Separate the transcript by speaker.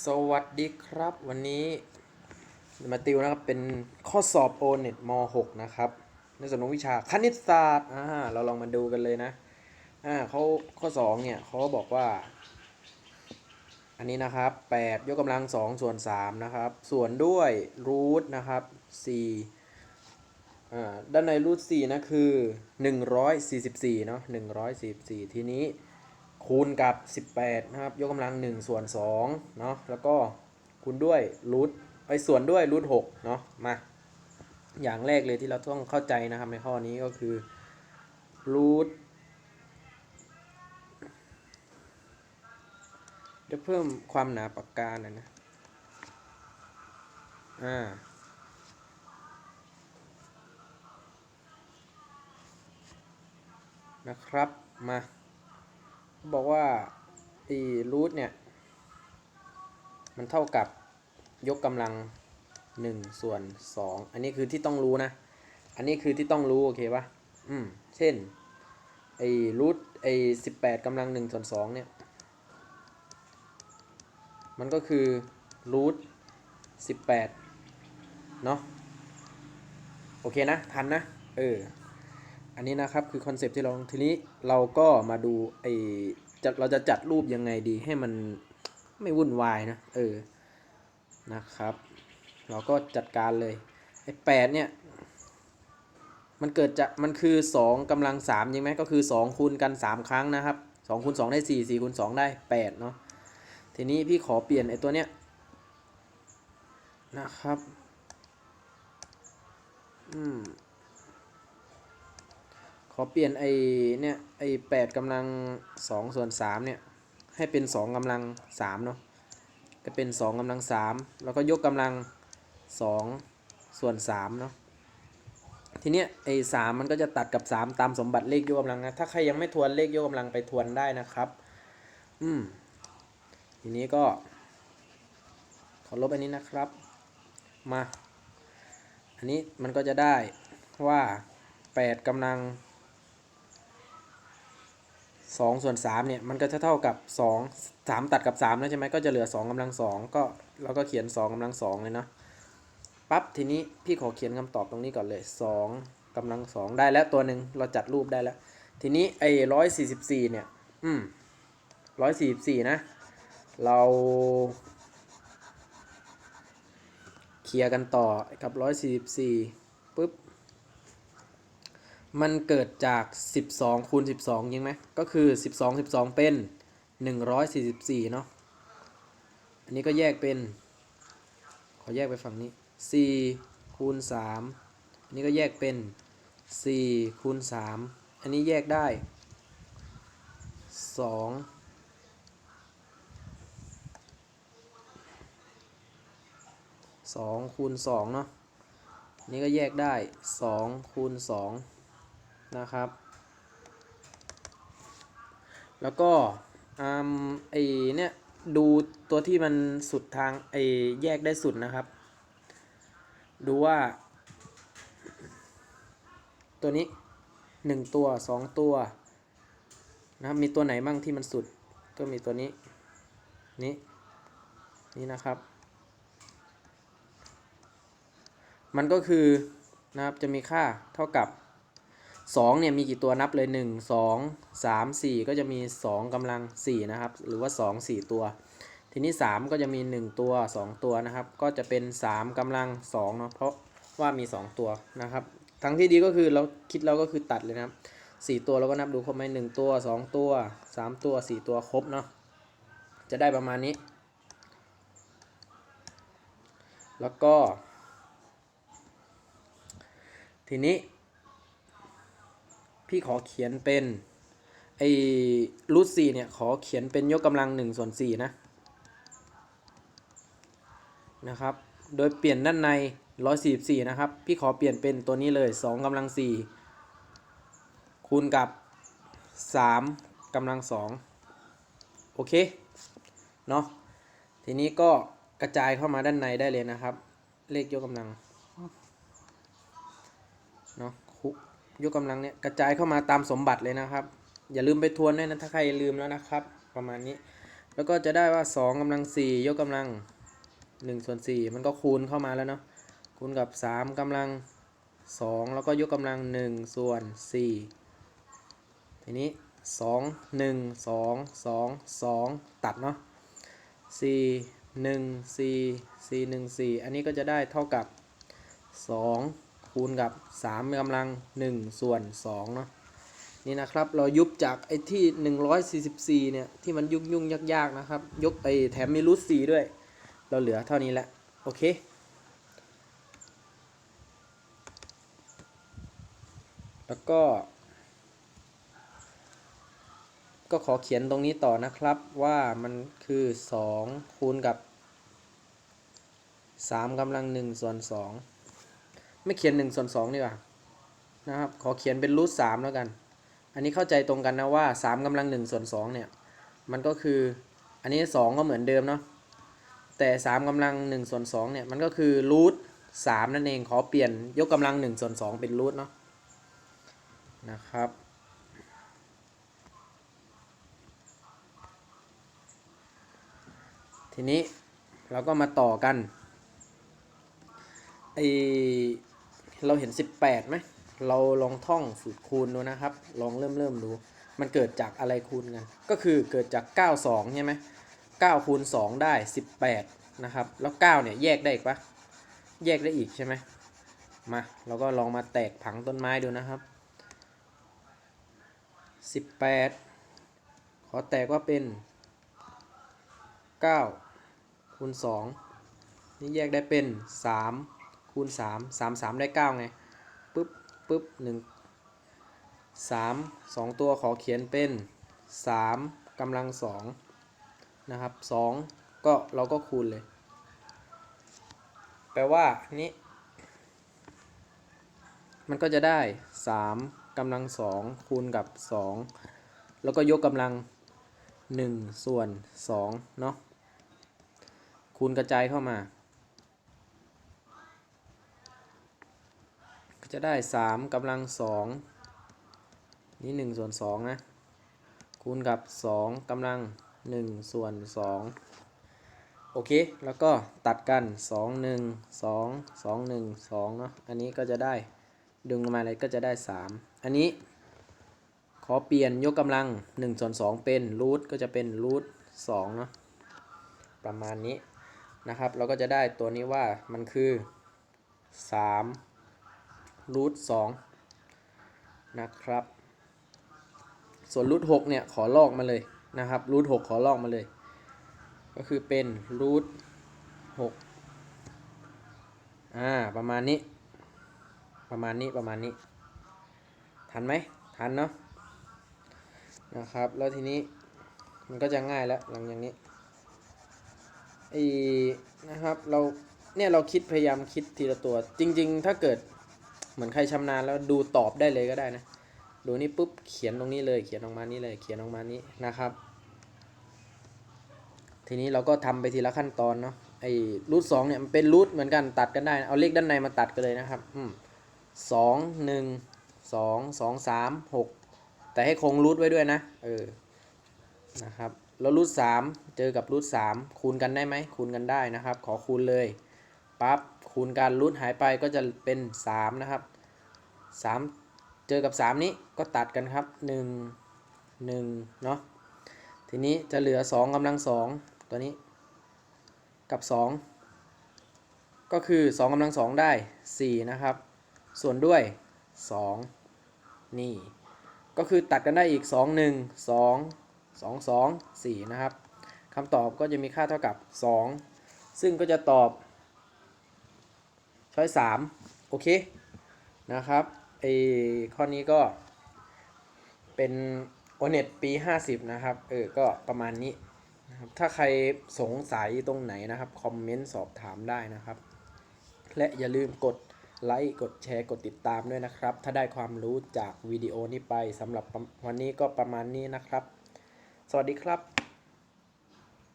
Speaker 1: สวัสดีครับ วันนี้มาติวนะครับเป็นข้อสอบโอเน็ตม .6 นะครับ ในส่วนของวิชาคณิตศาสตร์อ่าเราลองมาดูกันเลยนะอ่าเขาข้อ 2 เนี่ยเขาบอกว่า อันนี้นะครับ 8 ยกกำลัง 2 ส่วน 3 นะครับ ส่วนด้วยรูทนะครับ4อ่าด้านในรูท4นะคือ 144 เนาะ144 ทีนี้ คูณกับ 18 นะครับ ยกกำลัง 1 ส่วน2เนาะแล้วก็คูณด้วยรูทไอ้ส่วนด้วยรูท6เนาะมาอย่างแรกเลยที่เราต้องเข้าใจนะครับในข้อนี้ก็คือรูทเดี๋ยวเพิ่มความหนาปากกาหน่อยนะอ่านะครับมา บอกว่าไอ้รูทเนี่ย มันเท่ากับยกกำลัง 1 ส่วน 2 อันนี้คือที่ต้องรู้นะ อันนี้คือที่ต้องรู้ โอเคปะอืม เช่น ไอ้รูทไอ้18กำลัง1ส่วน2เนี่ย มันก็คือรูท18เนาะ โอเคนะ ทันนะ เออ อันนี้นะครับคือคอนเซปต์ที่เราทีนี้เราก็มาดูไอจะเราจะจัดรูปยังไงดีให้มันไม่วุ่นวายนะเออนะครับ เราก็จัดการเลยไอแปดเนี่ยมันเกิดจากมันคือ2กำลัง3ใช่ไหมก็คือ2คูณกัน 3 ครั้งนะครับ2คูณ2ได้ 4 4คูณ2ได้8เนาะทีนี้พี่ขอเปลี่ยนไอ้ตัวเนี้ยนะครับ อืม ขอเปลี่ยนไอเนี่ยไอแปดกำลังสองส่วนสามเนี่ยให้เป็นสองกำลังสามเนาะก็เป็นสองกำลังสามแล้วก็ยกกำลังสองส่วนสามเนาะทีเนี้ยไอ้สามมันก็จะตัดกับสามตามสมบัติเลขยกกำลังนะถ้าใครยังไม่ทวนเลขยกกำลังไปทวนได้นะครับ อืมทีนี้ก็ ขอลบอันนี้นะครับ มา อันนี้มันก็จะได้ว่า8กำลัง 2 ส่วน 3 เนี่ย มันก็จะเท่ากับ 2 3 ตัดกับ3แล้วใช่ไหมก็จะเหลือ 2กำลัง 2 ก็เราก็เขียน 2กำลัง 2 เลยเนาะปั๊บทีนี้พี่ขอเขียนคำตอบตรงนี้ก่อนเลย 2กำลัง 2 ได้แล้วตัวหนึ่งเราจัดรูปได้แล้ว ทีนี้ไอ้144เนี่ย อืม144นะ เราเคลียร์กันต่อกับ144ปุ๊บ มันเกิดจาก 12คูณ12ยิงไหมก็คือ 12 12 เป็น 144 เนาะอันนี้ก็แยกเป็น ขอแยกไปฝั่งนี้4คูณ3อันนี้ก็แยกเป็น4คูณ3อันนี้แยกได้2 2คูณ2เนาะอันนี้ก็แยกได้2คูณ2 นะครับ แล้วก็อไอเนี่ยดูตัวที่มันสุดทางไอแยกได้สุดนะครับ ดูว่า ตัวนี้1ตัว2ตัวนะครับมีตัวไหนบ้างที่มันสุดก็มีตัวนี้นี้นี่นะครับ มันก็คือนะครับจะมีค่าเท่ากับ 2เนี่ยมีกี่ตัวนับเลย 1 2 3 4 ก็จะมี 2กำลัง 4 นะครับ หรือว่า 2 4 ตัว ทีนี้ 3 ก็จะมี 1 ตัว 2 ตัวนะครับ ก็จะเป็น 3กำลัง2เนาะเพราะว่ามี 2 ตัวนะครับ ทั้งที่ดีก็คือเราคิดเราก็คือตัดเลยนะครับ 4 ตัวเราก็นับดูครบไหม1ตัว 2 ตัว 3 ตัว 4 ตัวครบเนาะจะได้ประมาณนี้ แล้วก็ ทีนี้ พี่ขอเขียนเป็นไอ้รูทสี่เนี่ยขอเขียนเป็นยกกำลังหนึ่งส่วนสี่นะนะครับ โดยเปลี่ยนด้านในร้อยสี่สี่นะครับ พี่ขอเปลี่ยนเป็นตัวนี้เลยสองกำลังสี่คูณกับสามกำลังสองโอเค เนาะทีนี้ก็กระจายเข้ามาด้านในได้เลยนะครับ เลขยกกำลัง เนาะคุ ยกกำลังเนี่ยกระจายเข้ามาตามสมบัติเลยนะครับ อย่าลืมไปทวนด้วยนะถ้าใครลืมแล้วนะครับ ประมาณนี้ แล้วก็จะได้ว่า 2กำลัง 4 ยกกำลัง1ส่วน4มันก็คูณเข้ามาแล้วเนาะคูณกับ 3กำลัง 2 แล้วก็ยกกำลัง 1 ส่วน 4 ทีนี้ 2 1 2 2 2 ตัดเนาะ4 1 4 4 1 4 อันนี้ก็จะได้เท่ากับ 2 คูณกับ3กำลัง 1 ส่วน2เนาะนี่นะครับเรายุบจากไอ้ที่ 144 เนี่ย ที่มันยุ่งยุ่งยากๆนะครับ ยกไปแถมมีรูท4ด้วย เราเหลือเท่านี้แหละ โอเค แล้วก็ ก็ขอเขียนตรงนี้ต่อนะครับว่ามันคือ 2 คูณกับ3กำลัง1ส่วน2 ไม่เขียน1ส่วน2ดีกว่านะครับ ขอเขียนเป็นรูท3แล้วกัน อันนี้เข้าใจตรงกันนะว่า3กำลัง1ส่วน2เนี่ย มันก็คือ อันนี้2ก็เหมือนเดิมเนาะ แต่3กำลัง1ส่วน2เนี่ย มันก็คือรูท3นั่นเอง ขอเปลี่ยนยกกำลัง1ส่วน2เป็นรูทเนาะ นะครับทีนี้เราก็มาต่อกันไอ เราเห็น 18ไหมเราลองท่องฝึกคูณดูนะครับ ลองเริ่มเริ่มดู มันเกิดจากอะไรคูณกัน ก็คือเกิดจาก 92 ใช่ไหม9คูณ 2 ได้ 18 นะครับ แล้ว 9 เนี่ย แยกได้อีกปะแยกได้อีกใช่ไหมมา เราก็ลองมาแตกผังต้นไม้ดูนะครับ 18 ขอแตกว่าเป็น 9คูณ2นี่แยกได้เป็น 3 คูณ3 3 3ได้9ไงปึ๊บปึ๊บหนึ่งสามสองตัวขอเขียนเป็นสามกำลังสองนะครับสองก็เราก็คูณเลย แปลว่านี้ มันก็จะได้สามกำลังสองคูณกับสองแล้วก็ยกกำลังหนึ่งส่วนสองเนาะคูณกระจายเข้ามา จะได้ 3กำลัง 2 นี่ 1 ส่วน 2 นะ คูณกับ 2กำลัง 1 ส่วน 2 โอเค แล้วก็ตัดกัน 2 1 2 2 1 2 เนาะอันนี้ก็จะได้ดึงลงมาเลยก็จะได้ 3 อันนี้ ขอเปลี่ยนยกกำลัง 1 ส่วน 2 เป็นรูทก็จะเป็นรูท2เนาะประมาณนี้นะครับ เราก็จะได้ตัวนี้ว่ามันคือ 3 รูทสองนะครับ ส่วนรูทหกเนี่ยขอลอกมาเลยนะครับรูทหกขอลอกมาเลย ก็คือเป็นรูทหกอ่าประมาณนี้ ประมาณนี้ประมาณนี้ ทันไหมทันเนาะนะครับ แล้วทีนี้มันก็จะง่ายแล้วหลังอย่างนี้ไอ้นะครับเราเนี่ยเราคิดพยายามคิดทีละตัวจริง ๆ ถ้าเกิด เหมือนใครชำนาญแล้วดูตอบได้เลยก็ได้นะ ดูนี่ปุ๊บเขียนตรงนี้เลย เขียนออกมานี้เลย เขียนออกมานี้นะครับ ทีนี้เราก็ทำไปทีละขั้นตอนเนาะ ไอ้รูทสองเนี่ยมันเป็นรูทเหมือนกันตัดกันได้ เอาเลขด้านในมาตัดกันเลยนะครับ อืมสองหนึ่งสองสองสามหกแต่ให้คงรูทไว้ด้วยนะ เออ นะครับ แล้วรูทสามเจอกับรูทสามคูณกันได้ไหมคูณกันได้นะครับ ขอคูณเลย ปั๊บ คูณการรูทหายไปก็จะเป็น 3 นะครับ 3 เจอกับ 3 นี้ก็ตัดกันครับ 1 1 เนาะทีนี้จะเหลือ 2กำลัง 2 ตัวนี้กับ 2 ก็คือ 2กำลัง 2 ได้ 4 นะครับ ส่วนด้วย 2 นี่ ก็คือตัดกันได้อีก 2 1 2 2 2 4 นะครับคำตอบก็จะมีค่าเท่ากับ 2 ซึ่งก็จะตอบ ช้อยสามโอเคนะครับไอข้อนี้ก็ เป็นโอเน็ตปี 50 นะครับ เออ ก็ประมาณนี้นะครับถ้าใครสงสัยตรงไหนนะครับ คอมเมนต์สอบถามได้นะครับ และอย่าลืมกดไลค์กดแชร์กดติดตามด้วยนะครับ ถ้าได้ความรู้จากวิดีโอนี้ไปสำหรับวันนี้ก็ประมาณนี้นะครับ สวัสดีครับ